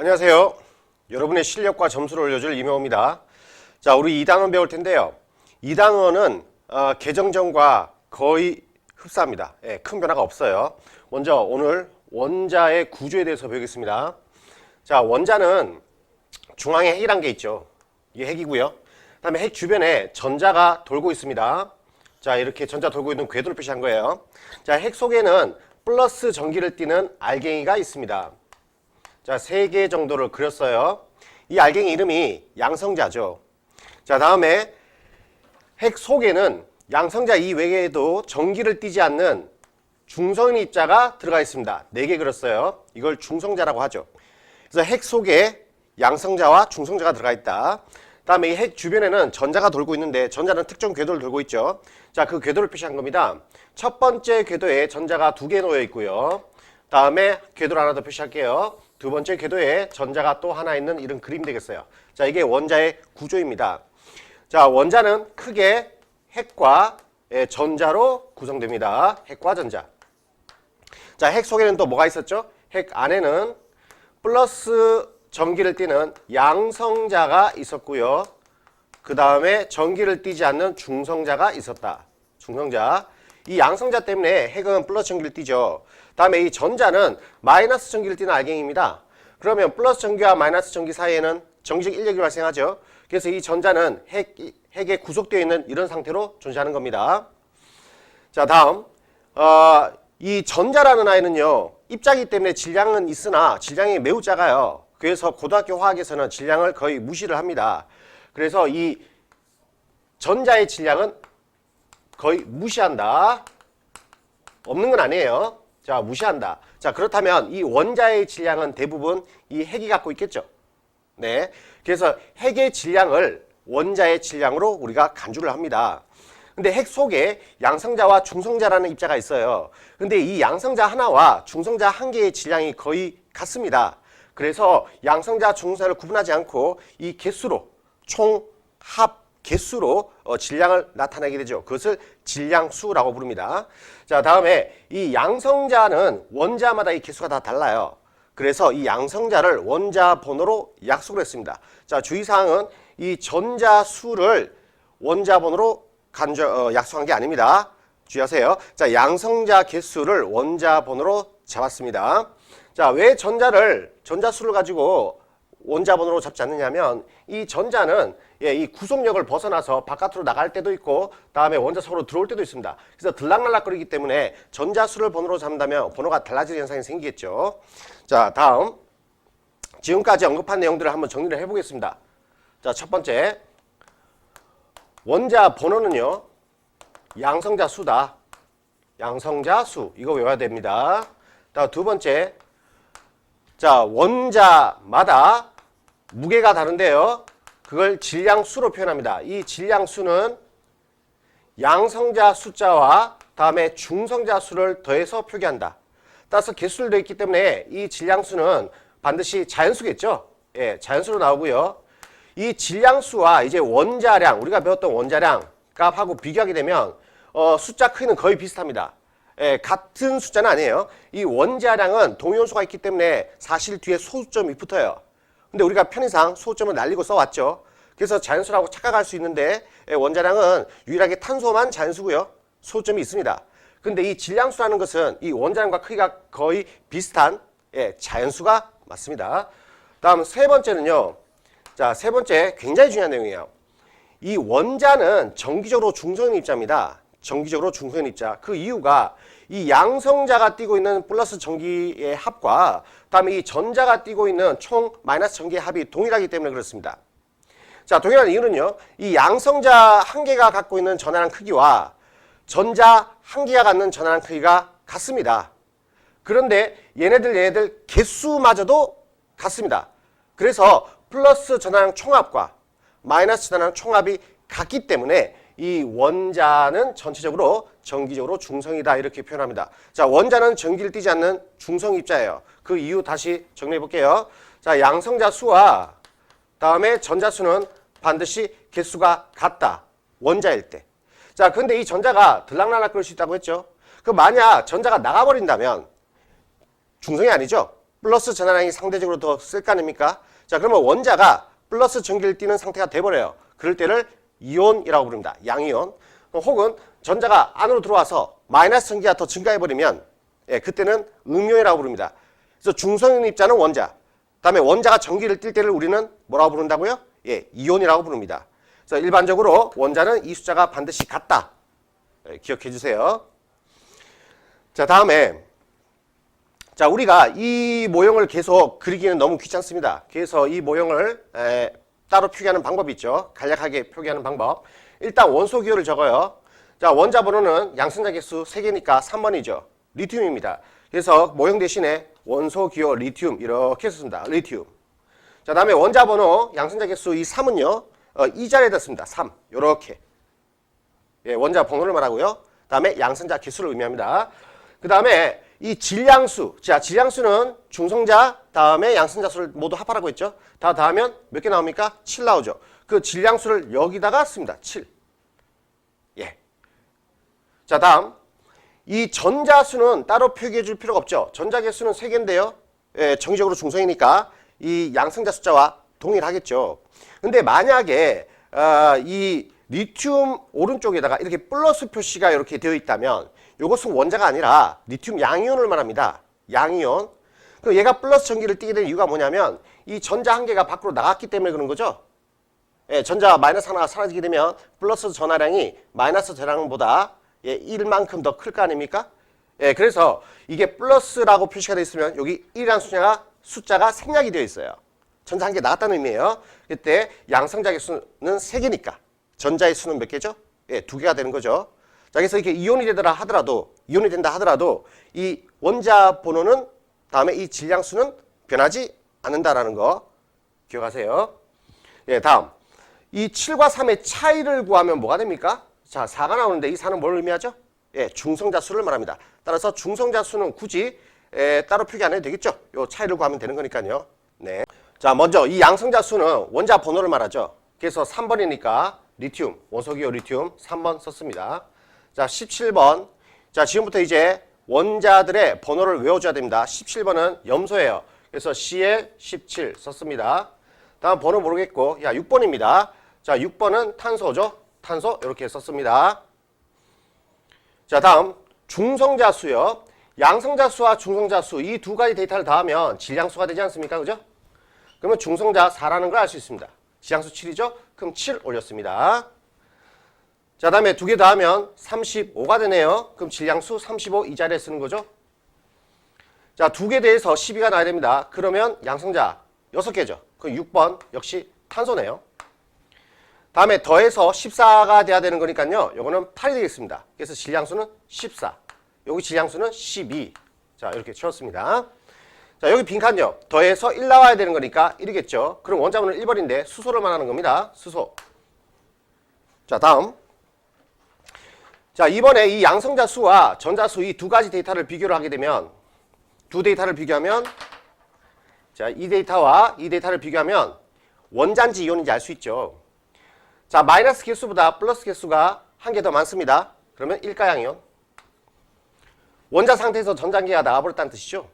안녕하세요. 여러분의 실력과 점수를 올려줄 이명호입니다. 자, 우리 2단원 배울 텐데요. 2단원은 어, 개정전과 거의 흡사합니다. 예, 큰 변화가 없어요. 먼저 오늘 원자의 구조에 대해서 배우겠습니다. 자, 원자는 중앙에 핵이란 게 있죠. 이게 핵이고요. 그 다음에 핵 주변에 전자가 돌고 있습니다. 자, 이렇게 전자 돌고 있는 궤도를 표시한 거예요. 자, 핵 속에는 플러스 전기를 띠는 알갱이가 있습니다. 자, 세개 정도를 그렸어요. 이 알갱이 이름이 양성자죠. 자, 다음에 핵 속에는 양성자 이외에도 전기를 띠지 않는 중성인 입자가 들어가 있습니다. 네개 그렸어요. 이걸 중성자라고 하죠. 그래서 핵 속에 양성자와 중성자가 들어가 있다. 다음에 이 핵 주변에는 전자가 돌고 있는데 전자는 특정 궤도를 돌고 있죠. 자, 그 궤도를 표시한 겁니다. 첫 번째 궤도에 전자가 두 개 놓여 있고요. 다음에 궤도를 하나 더 표시할게요. 두 번째 궤도에 전자가 또 하나 있는 이런 그림 되겠어요. 자, 이게 원자의 구조입니다. 자, 원자는 크게 핵과 예, 전자로 구성됩니다. 핵과 전자. 자, 핵 속에는 또 뭐가 있었죠? 핵 안에는 플러스 전기를 띠는 양성자가 있었고요. 그 다음에 전기를 띠지 않는 중성자가 있었다. 중성자. 이 양성자 때문에 핵은 플러스 전기를 띠죠. 다음에 이 전자는 마이너스 전기를 띠는 알갱이입니다. 그러면 플러스 전기와 마이너스 전기 사이에는 정식 인력이 발생하죠. 그래서 이 전자는 핵, 핵에 구속되어 있는 이런 상태로 존재하는 겁니다. 자, 다음. 어, 이 전자라는 아이는요, 입자기 때문에 질량은 있으나 질량이 매우 작아요. 그래서 고등학교 화학에서는 질량을 거의 무시를 합니다. 그래서 이 전자의 질량은 거의 무시한다. 없는 건 아니에요. 자, 무시한다. 자, 그렇다면 이 원자의 질량은 대부분 이 핵이 갖고 있겠죠. 네. 그래서 핵의 질량을 원자의 질량으로 우리가 간주를 합니다. 근데 핵 속에 양성자와 중성자라는 입자가 있어요. 근데 이 양성자 하나와 중성자 한 개의 질량이 거의 같습니다. 그래서 양성자, 중성자를 구분하지 않고 이 개수로 총 합 개수로 어, 질량을 나타내게 되죠. 그것을 질량수라고 부릅니다. 자, 다음에 이 양성자는 원자마다 이 개수가 다 달라요. 그래서 이 양성자를 원자 번호로 약속을 했습니다. 자, 주의사항은 이 전자 수를 원자 번호로 간주, 어, 약속한 게 아닙니다. 주의하세요. 자, 양성자 개수를 원자 번호로 잡았습니다. 자, 왜 전자를, 전자 수를 가지고 원자 번호로 잡지 않느냐면 이 전자는 예, 이 구속력을 벗어나서 바깥으로 나갈 때도 있고 다음에 원자 속으로 들어올 때도 있습니다. 그래서 들락날락거리기 때문에 전자수를 번호로 잡는다면 번호가 달라지는 현상이 생기겠죠. 자, 다음 지금까지 언급한 내용들을 한번 정리를 해보겠습니다. 자, 첫 번째 원자 번호는요 양성자 수다. 양성자 수 이거 외워야 됩니다. 다음 두 번째 자 원자마다 무게가 다른데요. 그걸 질량수로 표현합니다. 이 질량수는 양성자 숫자와 다음에 중성자 수를 더해서 표기한다. 따라서 개수를 더했기 때문에 이 질량수는 반드시 자연수겠죠. 예, 자연수로 나오고요. 이 질량수와 이제 원자량, 우리가 배웠던 원자량 값하고 비교하게 되면 어, 숫자 크기는 거의 비슷합니다. 예, 같은 숫자는 아니에요. 이 원자량은 동위원수가 있기 때문에 사실 뒤에 소수점이 붙어요. 근데 우리가 편의상 소수점을 날리고 써왔죠. 그래서 자연수라고 착각할 수 있는데 예, 원자량은 유일하게 탄소만 자연수고요. 소수점이 있습니다. 근데 이 질량수라는 것은 이 원자량과 크기가 거의 비슷한 예, 자연수가 맞습니다. 다음 세 번째는요. 자, 세 번째 굉장히 중요한 내용이에요. 이 원자는 정기적으로 중성인 입자입니다. 정기적으로 중성인 입자. 그 이유가 이 양성자가 띠고 있는 플러스 전기의 합과 다음에 이 전자가 띠고 있는 총 마이너스 전기의 합이 동일하기 때문에 그렇습니다. 자, 동일한 이유는요. 이 양성자 한 개가 갖고 있는 전하량 크기와 전자 한 개가 갖는 전하량 크기가 같습니다. 그런데 얘네들 얘네들 개수마저도 같습니다. 그래서 플러스 전하량 총합과 마이너스 전하량 총합이 같기 때문에 이 원자는 전체적으로 정기적으로 중성이다 이렇게 표현합니다. 자, 원자는 전기를 띠지 않는 중성 입자예요. 그 이유 다시 정리해 볼게요. 자, 양성자 수와 다음에 전자 수는 반드시 개수가 같다. 원자일 때. 자, 근데 이 전자가 들락날락 그럴 수 있다고 했죠. 그 만약 전자가 나가버린다면 중성이 아니죠. 플러스 전화량이 상대적으로 더 쓸 거 아닙니까? 자, 그러면 원자가 플러스 전기를 띠는 상태가 돼버려요. 그럴 때를 이온이라고 부릅니다. 양이온. 혹은 전자가 안으로 들어와서 마이너스 전기가 더 증가해버리면 예, 그때는 음이온이라고 부릅니다. 그래서 중성인 입자는 원자. 그다음에 원자가 전기를 띨 때를 우리는 뭐라고 부른다고요? 예, 이온이라고 부릅니다. 그래서 일반적으로 원자는 이 숫자가 반드시 같다. 예, 기억해 주세요. 자, 다음에 자, 우리가 이 모형을 계속 그리기는 너무 귀찮습니다. 그래서 이 모형을 에, 따로 표기하는 방법이 있죠. 간략하게 표기하는 방법. 일단 원소 기호를 적어요. 자, 원자 번호는 양성자 개수 3개니까 3번이죠. 리튬입니다. 그래서 모형 대신에 원소 기호 리튬 이렇게 썼습니다. 리튬. 자, 다음에 원자 번호 양성자 개수 이 3은요. 어, 이 자리에다 씁니다. 3. 요렇게. 예, 원자 번호를 말하고요. 다음에 양성자 개수를 의미합니다. 그 다음에 이 질량수. 자, 질량수는 중성자 다음에 양성자 수를 모두 합하라고 했죠. 다 더하면 몇 개 나옵니까? 7 나오죠. 그 질량수를 여기다가 씁니다. 7. 예. 자, 다음. 이 전자수는 따로 표기해 줄 필요가 없죠. 전자 개수는 3개인데요. 예, 정기적으로 중성이니까 이 양성자 숫자와 동일하겠죠. 근데 만약에 아, 이 리튬 오른쪽에다가 이렇게 플러스 표시가 이렇게 되어 있다면 이것은 원자가 아니라 리튬 양이온을 말합니다. 양이온. 그 얘가 플러스 전기를 띠게 된 이유가 뭐냐면 이 전자 한 개가 밖으로 나갔기 때문에 그런 거죠. 예, 전자 마이너스 하나가 사라지게 되면 플러스 전하량이 마이너스 전하량보다 예, 1만큼 더 클 거 아닙니까? 예, 그래서 이게 플러스라고 표시가 되어 있으면 여기 1이라는 숫자가, 숫자가 생략이 되어 있어요. 전자 한 개 나갔다는 의미예요. 그때 양성자의 수는 3개니까 전자의 수는 몇 개죠? 예, 두 개가 되는 거죠. 자, 그래서 이렇게 이온이 되더라 하더라도 이온이 된다 하더라도 이 원자 번호는 다음에 이 질량수는 변하지 않는다라는 거 기억하세요. 예, 다음. 이 7과 3의 차이를 구하면 뭐가 됩니까? 자, 4가 나오는데 이 4는 뭘 의미하죠? 예, 중성자 수를 말합니다. 따라서 중성자 수는 굳이 에, 따로 표기 안 해도 되겠죠? 요 차이를 구하면 되는 거니까요. 네. 자, 먼저 이 양성자 수는 원자 번호를 말하죠. 그래서 3번이니까 리튬, 원소기호 리튬 3번 썼습니다. 자, 17번. 자, 지금부터 이제 원자들의 번호를 외워줘야 됩니다. 17번은 염소예요. 그래서 CL17 썼습니다. 다음 번호 모르겠고, 야, 6번입니다. 자, 6번은 탄소죠. 탄소 이렇게 썼습니다. 자, 다음 중성자 수요. 양성자 수와 중성자 수 이 두 가지 데이터를 더하면 질량수가 되지 않습니까? 그죠? 그러면 중성자 4라는 걸 알 수 있습니다. 질량수 7이죠? 그럼 7 올렸습니다. 자, 다음에 두 개 더하면 35가 되네요. 그럼 질량수 35 이 자리에 쓰는 거죠? 자, 두 개 대해서 12가 나야 됩니다. 그러면 양성자 6개죠. 그럼 6번 역시 탄소네요. 다음에 더해서 14가 돼야 되는 거니까요. 요거는 8이 되겠습니다. 그래서 질량수는 14. 여기 질량수는 12. 자, 이렇게 채웠습니다. 자, 여기 빈칸요. 더해서 1 나와야 되는 거니까 1이겠죠. 그럼 원자번호는 1번인데 수소를 말하는 겁니다. 수소. 자, 다음. 자, 이번에 이 양성자 수와 전자 수 이 두 가지 데이터를 비교를 하게 되면 두 데이터를 비교하면 자, 이 데이터와 이 데이터를 비교하면 원자인지 이온인지 알 수 있죠. 자, 마이너스 개수보다 플러스 개수가 한 개 더 많습니다. 그러면 일가양 이온. 원자 상태에서 전장기가 나가버렸다는 뜻이죠.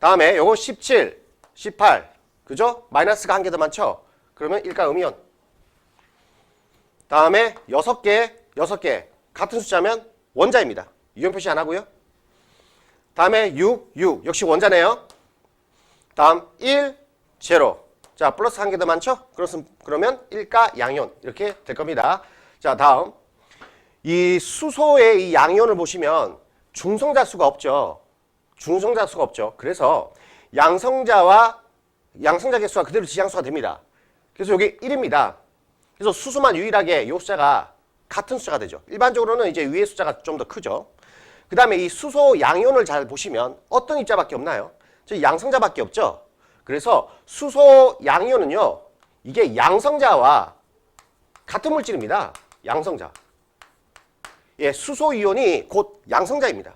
다음에 요거 17, 18, 그죠? 마이너스가 한 개 더 많죠? 그러면 일가 음이온. 다음에 6개, 6개. 같은 숫자면 원자입니다. 이온 표시 안 하고요. 다음에 6, 6. 역시 원자네요. 다음 1, 제로. 자, 플러스 한 개 더 많죠? 그렇습, 그러면 일가 양이온. 이렇게 될 겁니다. 자, 다음. 이 수소의 이 양이온을 보시면 중성자 수가 없죠. 중성자 수가 없죠. 그래서 양성자와 양성자 개수가 그대로 지향수가 됩니다. 그래서 여기 1입니다. 그래서 수소만 유일하게 이 숫자가 같은 숫자가 되죠. 일반적으로는 이제 위의 숫자가 좀 더 크죠. 그 다음에 이 수소 양이온을 잘 보시면 어떤 입자밖에 없나요? 저 양성자밖에 없죠. 그래서 수소 양이온은요. 이게 양성자와 같은 물질입니다. 양성자. 예, 수소 이온이 곧 양성자입니다.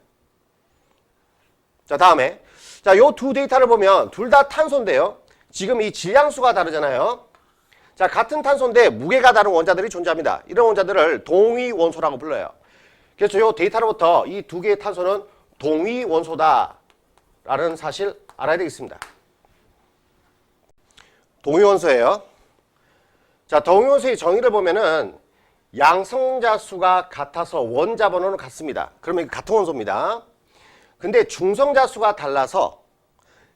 자, 다음에 자, 요 두 데이터를 보면 둘 다 탄소인데요. 지금 이 질량수가 다르잖아요. 자, 같은 탄소인데 무게가 다른 원자들이 존재합니다. 이런 원자들을 동위 원소라고 불러요. 그래서 요 데이터로부터 이 두 개의 탄소는 동위 원소다 원소라는 사실 알아야 되겠습니다. 동위 원소예요. 자, 동위 원소의 정의를 보면은 양성자 수가 같아서 원자 번호는 같습니다. 그러면 같은 원소입니다. 근데 중성자 수가 달라서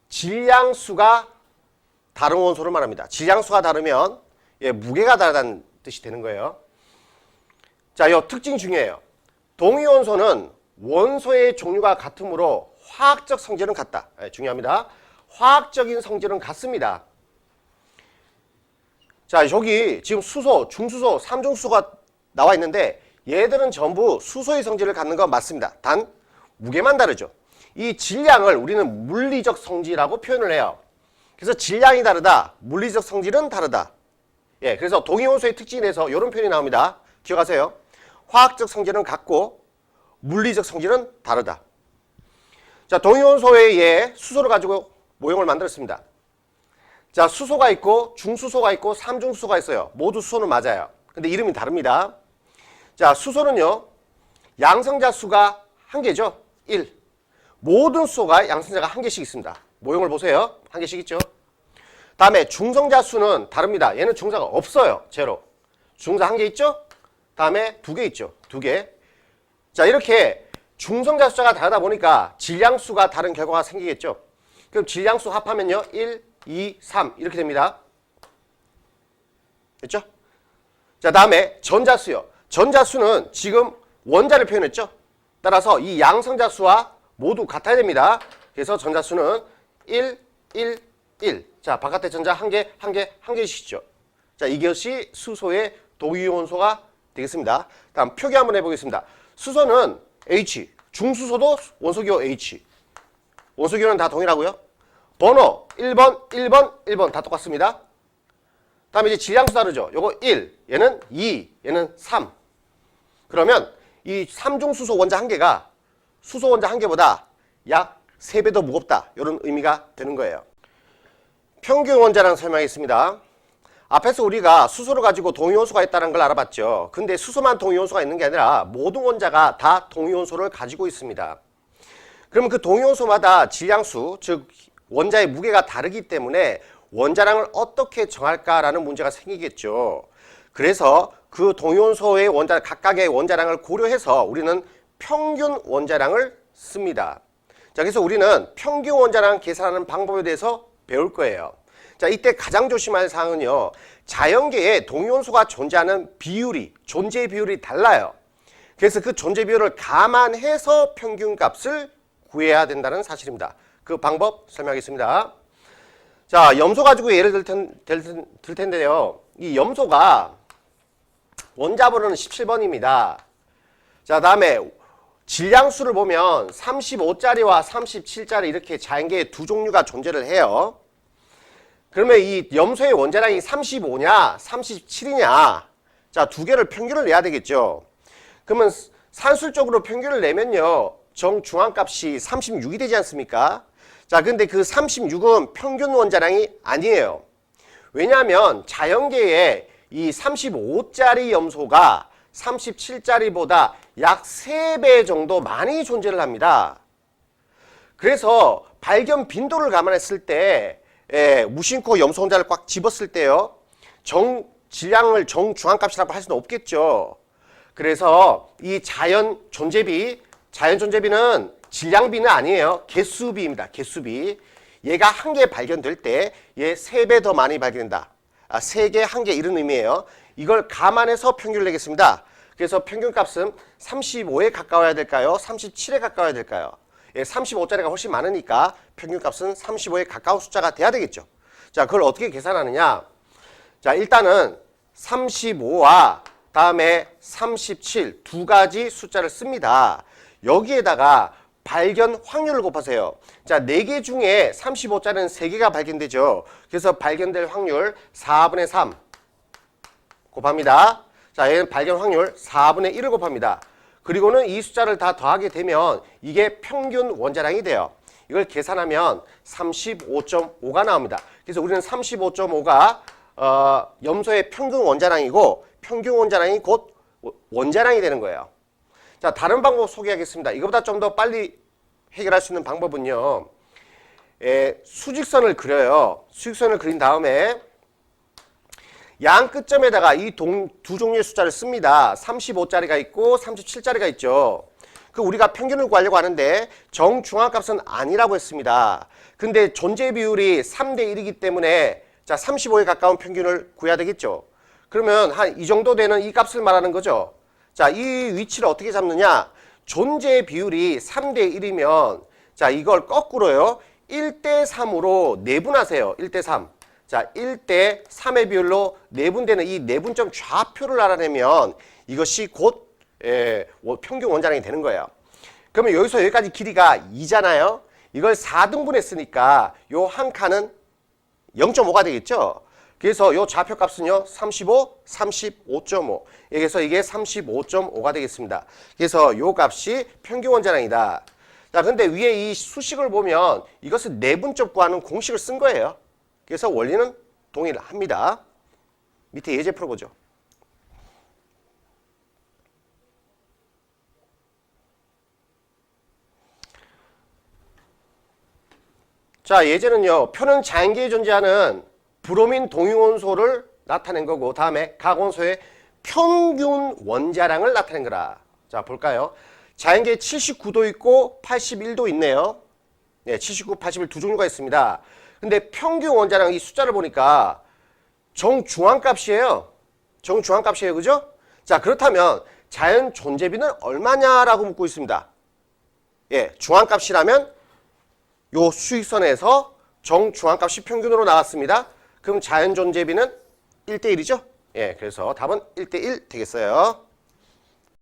질량 수가 다른 원소를 말합니다. 질량 수가 다르면 예, 무게가 다르다는 뜻이 되는 거예요. 자, 이 특징 중요해요. 동위원소는 원소의 종류가 같으므로 화학적 성질은 같다. 예, 중요합니다. 화학적인 성질은 같습니다. 자, 여기 지금 수소, 중수소, 삼중수소가 나와 있는데 얘들은 전부 수소의 성질을 갖는 건 맞습니다. 단 무게만 다르죠. 이 질량을 우리는 물리적 성질이라고 표현을 해요. 그래서 질량이 다르다, 물리적 성질은 다르다. 예, 그래서 동위원소의 특징에 대해서 이런 표현이 나옵니다. 기억하세요. 화학적 성질은 같고 물리적 성질은 다르다. 자, 동위원소의 예, 수소를 가지고 모형을 만들었습니다. 자, 수소가 있고 중수소가 있고 삼중수소가 있어요. 모두 수소는 맞아요. 근데 이름이 다릅니다. 자, 수소는요. 양성자 수가 한 개죠. 1. 모든 수소가 양성자가 한 개씩 있습니다. 모형을 보세요. 한 개씩 있죠. 다음에 중성자 수는 다릅니다. 얘는 중성자가 없어요. 제로. 중성자 한개 있죠? 다음에 두 개 있죠. 두 개. 자, 이렇게 중성자 숫자가 다르다 보니까 질량수가 다른 결과가 생기겠죠. 그럼 질량수 합하면요. 1, 2, 3 이렇게 됩니다. 됐죠? 자, 다음에 전자수요. 전자수는 지금 원자를 표현했죠? 따라서 이 양성자 수와 모두 같아야 됩니다. 그래서 전자수는 1, 1, 1. 자, 바깥에 전자 한 개, 한 개, 한 개씩이죠. 자, 이것이 수소의 동위원소가 되겠습니다. 다음 표기 한번 해보겠습니다. 수소는 H, 중수소도 원소기호 H. 원소기호는 다 동일하고요. 번호 1번, 1번, 1번 다 똑같습니다. 다음에 이제 질량수 다르죠. 요거 1, 얘는 2, 얘는 3. 그러면 이 삼중수소 원자 한 개가 수소 원자 한 개보다 약 3배 더 무겁다. 이런 의미가 되는 거예요. 평균 원자량 설명하겠습니다. 앞에서 우리가 수소를 가지고 동위원소가 있다는 걸 알아봤죠. 근데 수소만 동위원소가 있는 게 아니라 모든 원자가 다 동위원소를 가지고 있습니다. 그러면 그 동위원소마다 질량수, 즉 원자의 무게가 다르기 때문에 원자량을 어떻게 정할까라는 문제가 생기겠죠. 그래서 그 동위원소의 원자 각각의 원자량을 고려해서 우리는 평균 원자량을 씁니다. 자, 그래서 우리는 평균 원자량 계산하는 방법에 대해서 배울 거예요. 자, 이때 가장 조심할 사항은요. 자연계에 동위원소가 존재하는 비율이 존재 비율이 달라요. 그래서 그 존재 비율을 감안해서 평균 값을 구해야 된다는 사실입니다. 그 방법 설명하겠습니다. 자, 염소 가지고 예를 들, 텐, 들, 텐- 들 텐데요. 이 염소가 원자 번호는 17번입니다. 자, 다음에 질량수를 보면 35짜리와 37짜리 이렇게 자연계에 두 종류가 존재를 해요. 그러면 이 염소의 원자량이 35냐, 37이냐. 자, 두 개를 평균을 내야 되겠죠. 그러면 산술적으로 평균을 내면요. 정중앙값이 36이 되지 않습니까? 자, 근데 그 36은 평균 원자량이 아니에요. 왜냐하면 자연계에 이 35짜리 염소가 37짜리보다 약 3배 정도 많이 존재를 합니다. 그래서 발견 빈도를 감안했을 때 예, 무심코 염소 혼자를 꽉 집었을 때요. 정 질량을 정중앙값이라고 할 수는 없겠죠. 그래서 이 자연 존재비, 자연 존재비는 질량비는 아니에요. 개수비입니다. 개수비. 얘가 한 개 발견될 때 얘 세 배 더 많이 발견된다. 아, 세 개, 한 개 이런 의미예요. 이걸 감안해서 평균을 내겠습니다. 그래서 평균 값은 35에 가까워야 될까요? 37에 가까워야 될까요? 예, 35짜리가 훨씬 많으니까 평균 값은 35에 가까운 숫자가 돼야 되겠죠. 자, 그걸 어떻게 계산하느냐? 자, 일단은 35와 다음에 37 두 가지 숫자를 씁니다. 여기에다가 발견 확률을 곱하세요. 자, 4개 중에 35짜리는 3개가 발견되죠. 그래서 발견될 확률 4분의 3 곱합니다. 자, 얘는 발견 확률 4분의 1을 곱합니다. 그리고는 이 숫자를 다 더하게 되면 이게 평균 원자량이 돼요. 이걸 계산하면 35.5가 나옵니다. 그래서 우리는 35.5가 어, 염소의 평균 원자량이고 평균 원자량이 곧 원자량이 되는 거예요. 자, 다른 방법 소개하겠습니다. 이거보다 좀 더 빨리 해결할 수 있는 방법은요. 예, 수직선을 그려요. 수직선을 그린 다음에 양 끝점에다가 이 두 종류의 숫자를 씁니다. 35짜리가 있고 37짜리가 있죠. 그 우리가 평균을 구하려고 하는데 정중앙값은 아니라고 했습니다. 근데 존재 비율이 3대 1이기 때문에 자 35에 가까운 평균을 구해야 되겠죠. 그러면 한 이 정도 되는 이 값을 말하는 거죠. 자, 이 위치를 어떻게 잡느냐? 존재 비율이 3대 1이면 자, 이걸 거꾸로요. 1대 3으로 내분하세요. 1대 3. 자, 1대 3의 비율로 내분되는 이 내분점 좌표를 알아내면 이것이 곧 예, 원- 평균 원자량이 되는 거예요. 그러면 여기서 여기까지 길이가 2잖아요. 이걸 4등분 했으니까 요 한 칸은 0.5가 되겠죠. 그래서 요 좌표 값은요. 35, 35.5. 그래서 이게 35.5가 되겠습니다. 그래서 요 값이 평균 원자량이다. 자, 근데 위에 이 수식을 보면 이것은 내분점 구하는 공식을 쓴 거예요. 그래서 원리는 동일합니다. 밑에 예제 풀어보죠. 자, 예제는요. 표는 자연계에 존재하는 브로민 동위원소를 나타낸 거고 다음에 각 원소의 평균 원자량을 나타낸 거라. 자, 볼까요? 자연계에 79도 있고 81도 있네요. 네, 79, 81 두 종류가 있습니다. 근데 평균 원자량 이 숫자를 보니까 정중앙값이에요. 정중앙값이에요. 그죠? 자, 그렇다면 자연 존재비는 얼마냐라고 묻고 있습니다. 예, 중앙값이라면 요 수익선에서 정중앙값이 평균으로 나왔습니다. 그럼 자연 존재비는 1대1이죠? 예, 그래서 답은 1대1 되겠어요.